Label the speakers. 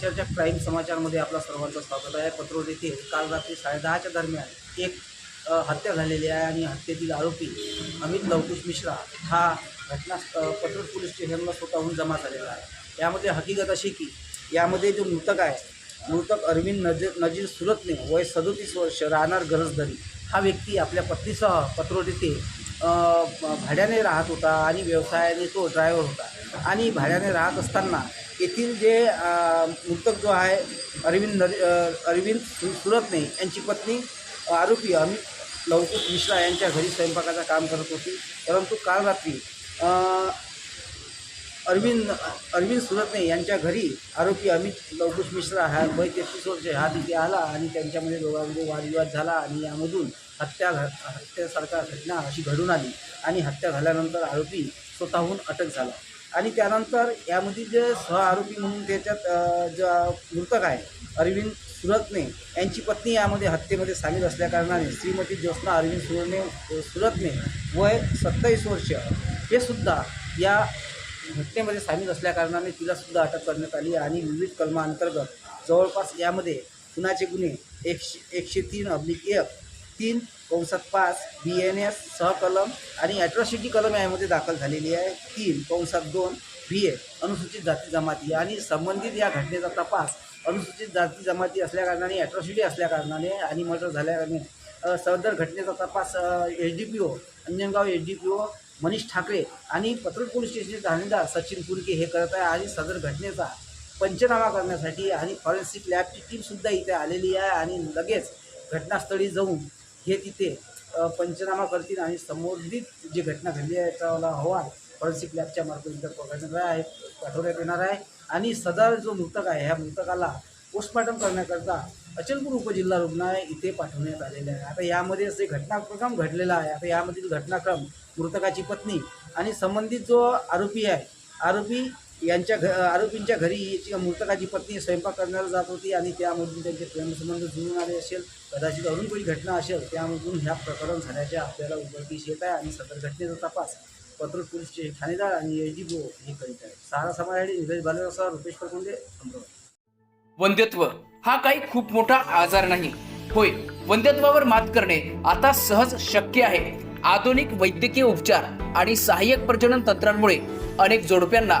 Speaker 1: समाचारच्या crime समाचारमध्ये आपला सर्वांचं स्वागत आहे. पत्रोड येथे काल रात्री साडेदहाच्या दरम्यान एक हत्या झालेली आहे आणि हत्येतील आरोपी अमित लवकुश मिश्रा हा घटना अ, पत्रोड पोलीस स्टेशनला स्वतःहून जमा झालेला आहे. यामध्ये हकीकत अशी की यामध्ये जो मृतक आहे मृतक अरविंद नज नजीर सुरतने वय सदोतीस वर्ष राहणार गरजधरी. हा व्यक्ती आपल्या पत्नीसह पत्रोड येथे भाड्याने राहत होता आणि व्यवसायाने तो ड्रायव्हर होता. आणि भाड्याने राहत असताना येथील जे मृतक जो आहे अरविंद नर अरविंद सुरतने यांची पत्नी आरोपी अमित लवकुश मिश्रा यांच्या घरी स्वयंपाकाचं काम करत होती. परंतु काल रात्री अरविंद अरविंद सुरतने यांच्या घरी आरोपी अमित लवकुश मिश्रा हा वय तेहतीस वर्ष हा तिथे आला आणि त्यांच्यामध्ये दोघांमध्ये वादविवाद झाला आणि यामधून हत्या घ हत्येसारखा घटना अशी घडून आली आणि हत्या झाल्यानंतर आरोपी स्वतःहून अटक झाला. आणि त्यानंतर यामध्ये जे सह आरोपी म्हणून त्याच्यात जे मृतक आहे अरविंद सुरतने यांची पत्नी यामध्ये हत्येमध्ये सामील असल्याकारणाने श्रीमती ज्योत्स्ना अरविंद सुरने सुरतने वय सत्तावीस वर्ष हे सुद्धा या घटनेमध्ये सामील असल्याकारणाने तिलासुद्धा अटक करण्यात आली आणि विविध कलमांतर्गत जवळपास यामध्ये खुनाचे गुन्हे एकशे एकशे तीन अब्लिक एक तीन कंसात पाच बी एन एस सहकलम आणि ॲट्रॉसिटी कलम यामध्ये दाखल झालेली आहे. तीन कंसात दोन बी ए अनुसूचित जाती जमाती आणि संबंधित या घटनेचा तपास अनुसूचित जाती जमाती असल्याकारणाने ॲट्रॉसिटी असल्याकारणाने आणि मर्डर झाल्याकारणाने सदर घटनेचा तपास H D P O Anjangaon H D P O Manish Thakare आणि पत्रोड पोलीस स्टेशनचे ठाणेदार सचिन कुरके हे करत आहे आणि सदर घटनेचा पंचनामा करण्यासाठी आणि फॉरेन्सिक लॅबची टीमसुद्धा इथे आलेली आहे आणि लगेच घटनास्थळी जाऊन हे तिथे पंचनामा करतील आणि संबंधित जी घटना घडली आहे त्याला अहवाल फॉरेन्सिक लॅबच्या मार्फत इतर आहे पाठवण्यात येणार आहे. आणि सदर जो मृतक आहे ह्या मृतकाला पोस्टमॉर्टम करण्याकरता अचलपूर उपजिल्हा रुग्णालय इथे पाठवण्यात आलेले आहे. आता यामध्ये असे घटनाक्रम घडलेला आहे. आता यामधील घटनाक्रम मृतकाची पत्नी आणि संबंधित जो आरोपी आहे आरोपी यांच्या घ आरोपींच्या घरी याची मृतकाची पत्नी स्वयंपाक करण्याला जात होती आणि त्यामधून त्यांचे प्रेमसंबंध जुळून आले असेल कदाचित अजून काही घटना असेल त्यामधून ह्या प्रकरण झाल्याचे आपल्याला उघडकीस येत आहे आणि सदर घटनेचा तपास पत्र पोलीस ठाणेदार आणि एच डी हे करीत आहे सहारा समाजासाठी निलेश बालेराव रुपेश प्रकुंडे अमरावती.
Speaker 2: वंध्यत्व हा काही खूप मोठा आजार नाही. होय वंध्यत्वावर मात करणे आता सहज शक्य आहे. आधुनिक वैद्यकीय उपचार आणि सहाय्यक प्रजनन तंत्रांमुळे अनेक जोडप्यांना